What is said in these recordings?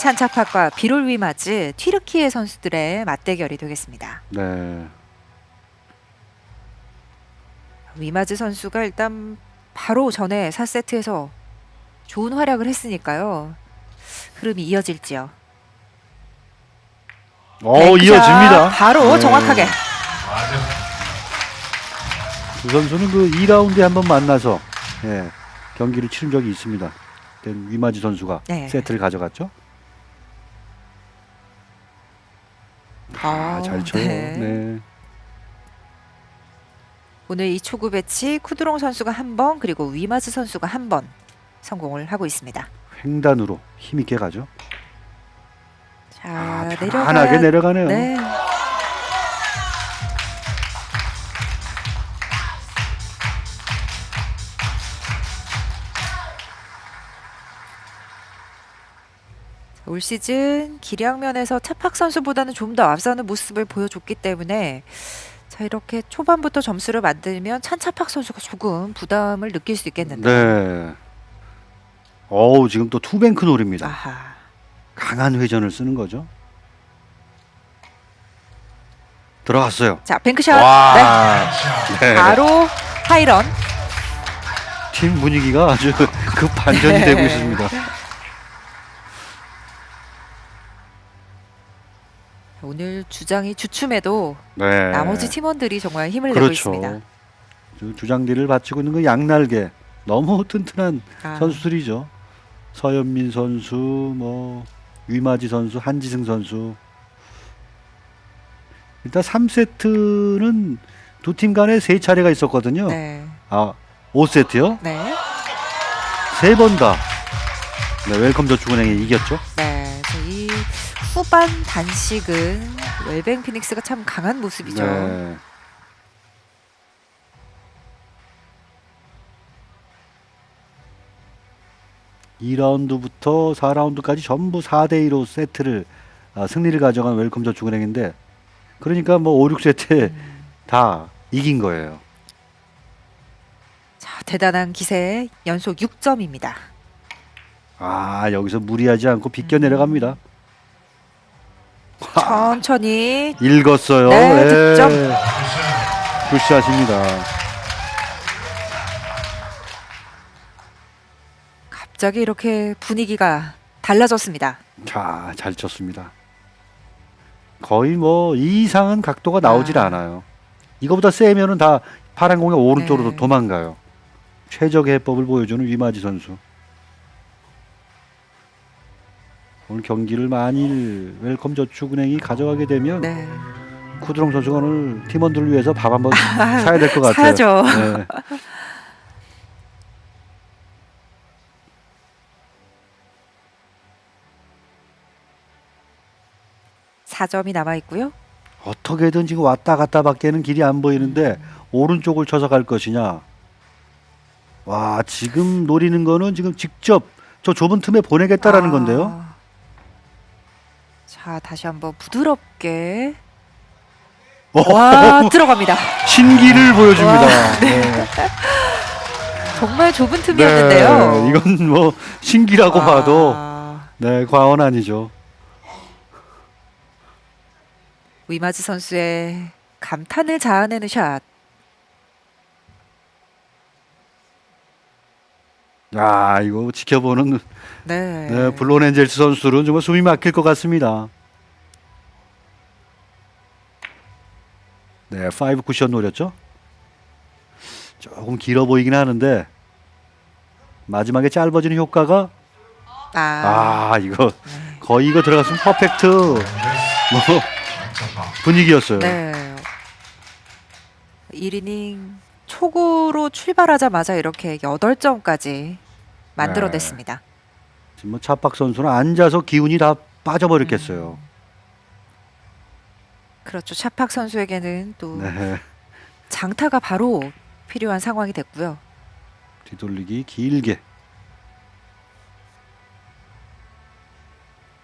찬차팍과 비롤 위마즈, 튀르키예 선수들의 맞대결이 되겠습니다. 네. 위마즈 선수가 일단 바로 전에 4세트에서 좋은 활약을 했으니까요. 흐름이 이어질지요. 어, 이어집니다. 바로 네. 정확하게. 두 선수는 그 2라운드에 한번 만나서 예, 경기를 치른 적이 있습니다. 위마지 선수가 네. 세트를 가져갔죠. 아, 아, 잘 쳐요. 네. 네. 오늘 이 초구 배치 쿠드롱 선수가 한 번 그리고 위마즈 선수가 한 번 성공을 하고 있습니다. 횡단으로 힘 있게 가죠. 자 아, 편안하게 내려가네요. 네. 올 시즌 기량면에서 차팍 선수보다는 좀 더 앞서는 모습을 보여줬기 때문에 자 이렇게 초반부터 점수를 만들면 찬차팍 선수가 조금 부담을 느낄 수 있겠는데. 네. 어우, 지금 또 투뱅크 놀입니다. 아하. 강한 회전을 쓰는 거죠. 들어갔어요. 자 뱅크샷. 네. 와. 네. 바로 하이런. 팀 분위기가 아주 급 반전이 네. 되고 있습니다. 오늘 주장이 주춤해도 네. 나머지 팀원들이 정말 힘을 내고 그렇죠. 있습니다. 주- 주장디를 바치고 있는 그 양날개 너무 튼튼한 아, 선수들이죠. 서현민 선수, 뭐 위마지 선수, 한지승 선수. 일단 3세트는 두 팀 간에 세 차례가 있었거든요. 네, 아, 5세트요? 네, 세 번 다. 네, 웰컴 저축은행이 이겼죠. 네. 후반 단식은 웰뱅 피닉스가 참 강한 모습이죠. 네. 이라운드부터 4라운드까지 전부 4대 2로 세트를 아, 승리를 가져간 웰컴 저축은행인데 그러니까 뭐 5, 6세트에 음, 다 이긴 거예요. 자, 대단한 기세 연속 6점입니다. 아, 여기서 무리하지 않고 비껴 음. 내려갑니다. 천천히 읽었어요. 네, 득점. 굿샷입니다. 갑자기 이렇게 분위기가 달라졌습니다. 자, 잘 쳤습니다. 거의 뭐 이 이상은 각도가 나오질 아. 않아요. 이거보다 세면은 다 파란 공의 오른쪽으로 네. 도망가요. 최적의 해법을 보여주는 위마지 선수. 오늘 경기를 만일 웰컴 저축은행이 가져가게 되면 네, 쿠드롱 선수가 오늘 팀원들을 위해서 밥 한번 사야 될 것 같아요. 사야죠. 네. 사점이 남아 있고요. 어떻게든 지금 왔다 갔다 밖에는 길이 안 보이는데 오른쪽을 쳐서 갈 것이냐. 와 지금 노리는 거는 지금 직접 저 좁은 틈에 보내겠다라는 아. 건데요. 자, 다시 한번 부드럽게 어, 와 들어갑니다. 신기를 보여줍니다. 와, 네. 정말 좁은 틈이었는데요. 네, 이건 뭐 신기라고 아, 봐도 네 과언 아니죠. 위마즈 선수의 감탄을 자아내는 샷. 야 이거 지켜보는 네. 네, 블론 엔젤스 선수는 정말 숨이 막힐 것 같습니다. 네, 5 쿠션 노렸죠? 조금 길어 보이긴 하는데 마지막에 짧아지는 효과가 아, 아, 이거 네. 거의 이거 들어갔으면 퍼펙트 뭐 분위기였어요. 네. 1이닝 초구로 출발하자마자 이렇게 8점까지 만들어냈습니다. 지금 뭐 차박 선수는 앉아서 기운이 다 빠져버렸겠어요. 그렇죠. 차팍 선수에게는 또 네, 장타가 바로 필요한 상황이 됐고요. 뒤돌리기 길게.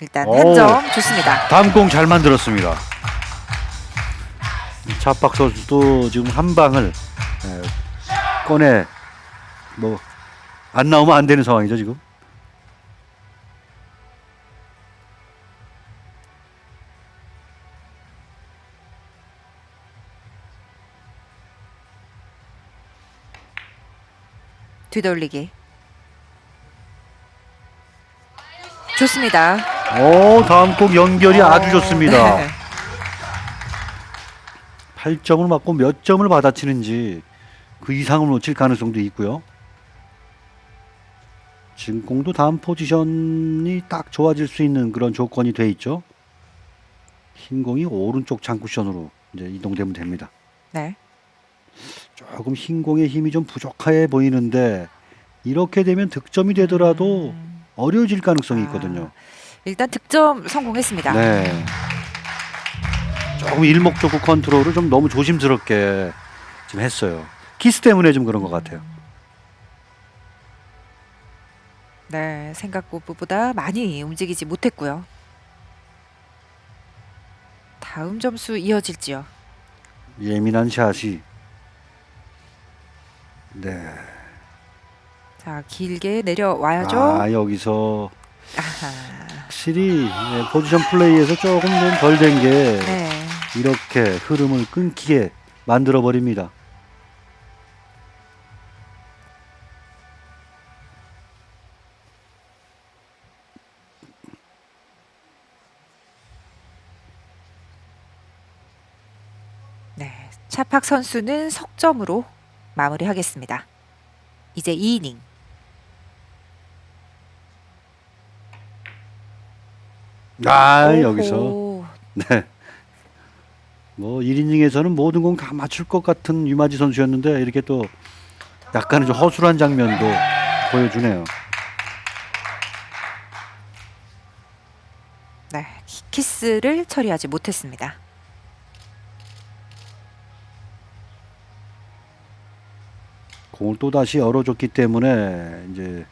일단 오. 한 점 좋습니다. 다음 공 잘 만들었습니다. 차박 선수도 지금 한 방을 예, 예, 꺼내 뭐 안 나오면 안 되는 상황이죠 지금. 뒤돌리기. 좋습니다. 오 다음 곡 연결이 어. 아주 좋습니다. 8점을 맞고 몇 점을 받아치는지 그 이상을 놓칠 가능성도 있고요. 지금 공도 다음 포지션이 딱 좋아질 수 있는 그런 조건이 돼 있죠. 흰 공이 오른쪽 장쿠션으로 이제 이동되면 됩니다. 네. 조금 흰 공의 힘이 좀 부족해 보이는데 이렇게 되면 득점이 되더라도 음, 어려워질 가능성이 아, 있거든요. 일단 득점 성공했습니다. 네. 조금 일목적구 컨트롤을 좀 너무 조심스럽게 지금 했어요. 키스 때문에 좀 그런 것 같아요. 네, 생각보다 많이 움직이지 못했고요. 다음 점수 이어질지요. 예민한 샷이 네. 자, 길게 내려와야죠. 아 여기서 아하. 확실히 네, 포지션 플레이에서 조금 좀덜된 게 네. 이렇게 흐름을 끊기게 만들어 버립니다. 네. 차팍 선수는 석점으로 마무리하겠습니다. 이제 2이닝. 아 오호. 여기서 네. 뭐 1이닝에서는 모든 공 다 맞출 것 같은 유마지 선수였는데 이렇게 또 약간은 좀 허술한 장면도 보여주네요. 네. 키- 키스를 처리하지 못했습니다. 공을 또 다시 열어줬기 때문에 이제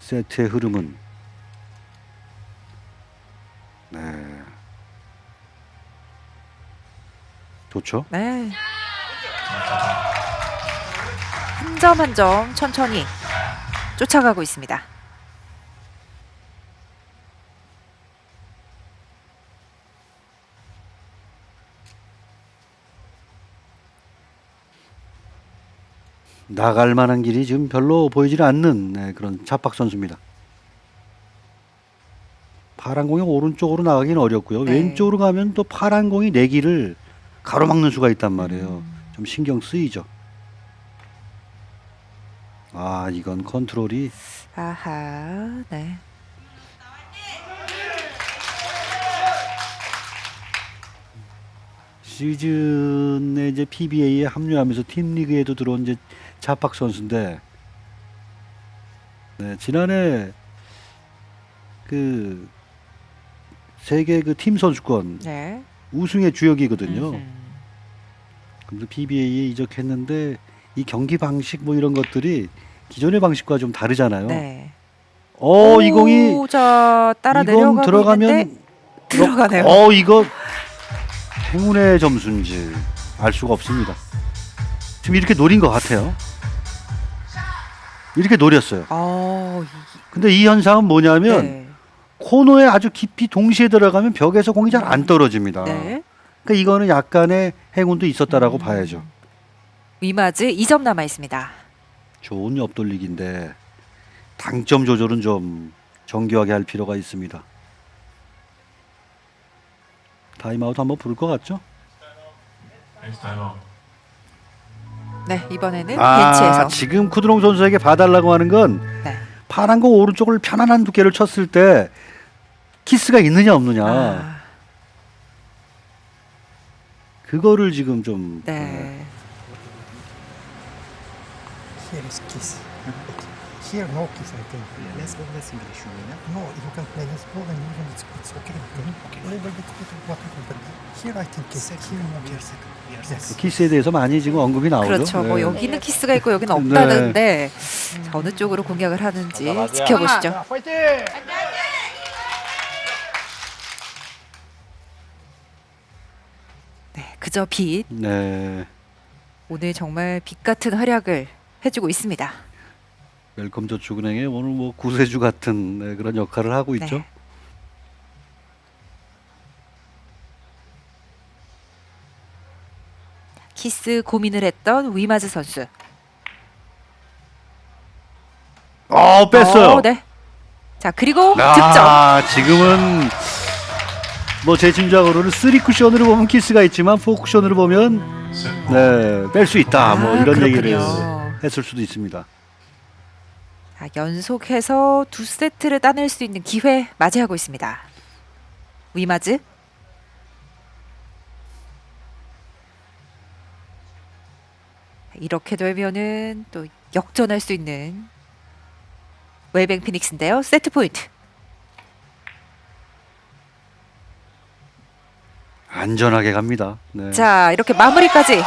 세트의 흐름은 네 좋죠. 네. 한 점 한 점 천천히 쫓아가고 있습니다. 나갈 만한 길이 지금 별로 보이지 않는 네, 그런 차박 선수입니다. 파란 공이 오른쪽으로 나가긴 어렵고요. 네. 왼쪽으로 가면 또 파란 공이 내 길을 가로막는 수가 있단 말이에요. 음. 좀 신경 쓰이죠. 아 이건 컨트롤이 아하. 네. 시즌에 이제 PBA에 합류하면서 팀 리그에도 들어온 이제 차박 선수인데 네, 지난해 그 세계 그 팀 선수권 네. 우승의 주역이거든요. 음흠. 근데 PBA에 이적했는데 이 경기 방식 뭐 이런 것들이 기존의 방식과 좀 다르잖아요. 네. 어, 이 공이 오, 자 따라 이건 내려가고 들어가면 들어가네요. 어, 이거 행운의 점수인지 알 수가 없습니다. 지금 이렇게 노린 것 같아요. 이렇게 노렸어요. 어, 이- 근데 이 현상은 뭐냐면 네. 코너에 아주 깊이 동시에 들어가면 벽에서 공이 잘 안 떨어집니다. 네. 그러니까 이거는 약간의 행운도 있었다라고 음. 봐야죠. 위마즈 2점 남아 있습니다. 좋은 옆돌리기인데 당점 조절은 좀 정교하게 할 필요가 있습니다. 타임아웃 한번 부를 것 같죠? Out. 네, 이번에는 아, 벤치에서 지금 쿠드롱 선수에게 봐달라고 하는 건 네. 파란 공 오른쪽을 편안한 두께를 쳤을 때 키스가 있느냐 없느냐 아, 그거를 지금 좀 네. Here is kiss. Here no kiss, I think. Let's go, let's English, you know? No, you can play this ball and even it's, it's okay. okay. A little bit whatever, but here I think kiss. Here no We are kiss. 키스에 대해서 많이 지금 언급이 나오죠. 그렇죠. 뭐 네. 여기는 키스가 있고 여기는 없다는데 자, 어느 쪽으로 공략을 하는지 지켜보시죠. 네, 그저 빛. 네. 오늘 정말 빛 같은 활약을 해주고 있습니다. 웰컴 저축은행의 오늘 뭐 구세주 같은 네, 그런 역할을 하고 있죠. 네. 키스 고민을 했던 위마즈 선수. 어 뺐어요. 어, 네. 자 그리고 득점. 아, 지금은 뭐 제 짐작으로는 3 쿠션으로 보면 키스가 있지만 4 쿠션으로 보면 Set. 네, 뺄 수 있다. 뭐 아, 이런 그렇군요. 얘기를 했을 수도 있습니다. 자, 연속해서 두 세트를 따낼 수 있는 기회 맞이하고 있습니다. 위마즈. 이렇게 되면은 또 역전할 수 있는 웰뱅 피닉스인데요. 세트 포인트. 안전하게 갑니다. 네. 자, 이렇게 마무리까지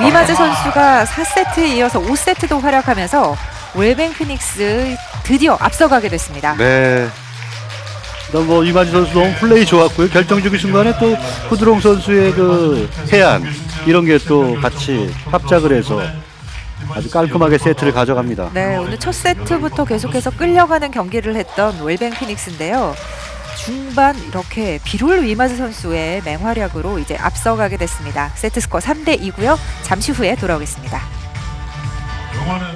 위마즈 선수가 4세트에 이어서 5세트도 활약하면서 웰뱅 피닉스 드디어 앞서가게 됐습니다. 네. 일단 뭐 이만희 선수 너무 플레이 좋았고요. 결정적인 순간에 또 후드롱 선수의 그 해안 이런 게 또 같이 합작을 해서 아주 깔끔하게 세트를 가져갑니다. 네, 오늘 첫 세트부터 계속해서 끌려가는 경기를 했던 웰뱅 피닉스인데요. 중반 이렇게 비롤 위마즈 선수의 맹활약으로 이제 앞서가게 됐습니다. 세트 스코어 3대 2고요. 잠시 후에 돌아오겠습니다. 영화는